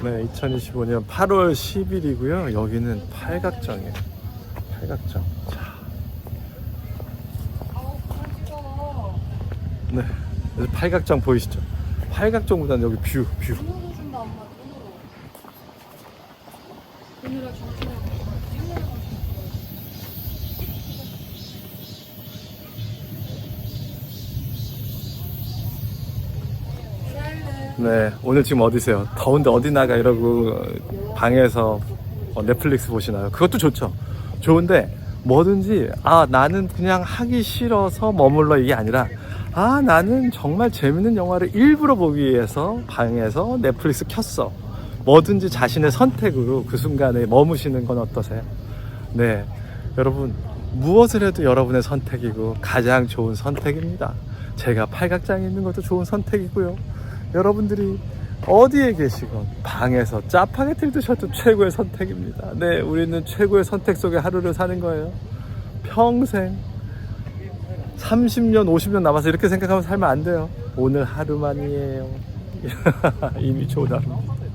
네, 2025년 8월 10일이고요. 여기는 팔각정이에요. 팔각정. 자. 네, 팔각정 보이시죠? 팔각정보다는 여기 뷰, 뷰. 네, 오늘 지금 어디세요? 더운데 어디 나가 이러고 방에서 어, 넷플릭스 보시나요? 그것도 좋죠. 좋은데 뭐든지 아 나는 그냥 하기 싫어서 머물러 이게 아니라 아 나는 정말 재밌는 영화를 일부러 보기 위해서 방에서 넷플릭스 켰어. 뭐든지 자신의 선택으로 그 순간에 머무시는 건 어떠세요? 네, 여러분 무엇을 해도 여러분의 선택이고 가장 좋은 선택입니다. 제가 팔각장에 있는 것도 좋은 선택이고요. 여러분들이 어디에 계시건 방에서 짜파게티를 드셔도 최고의 선택입니다. 네, 우리는 최고의 선택 속에 하루를 사는 거예요. 평생 30년, 50년 남아서 이렇게 생각하면 살면 안 돼요. 오늘 하루만이에요. 이미 좋은 하루입니다.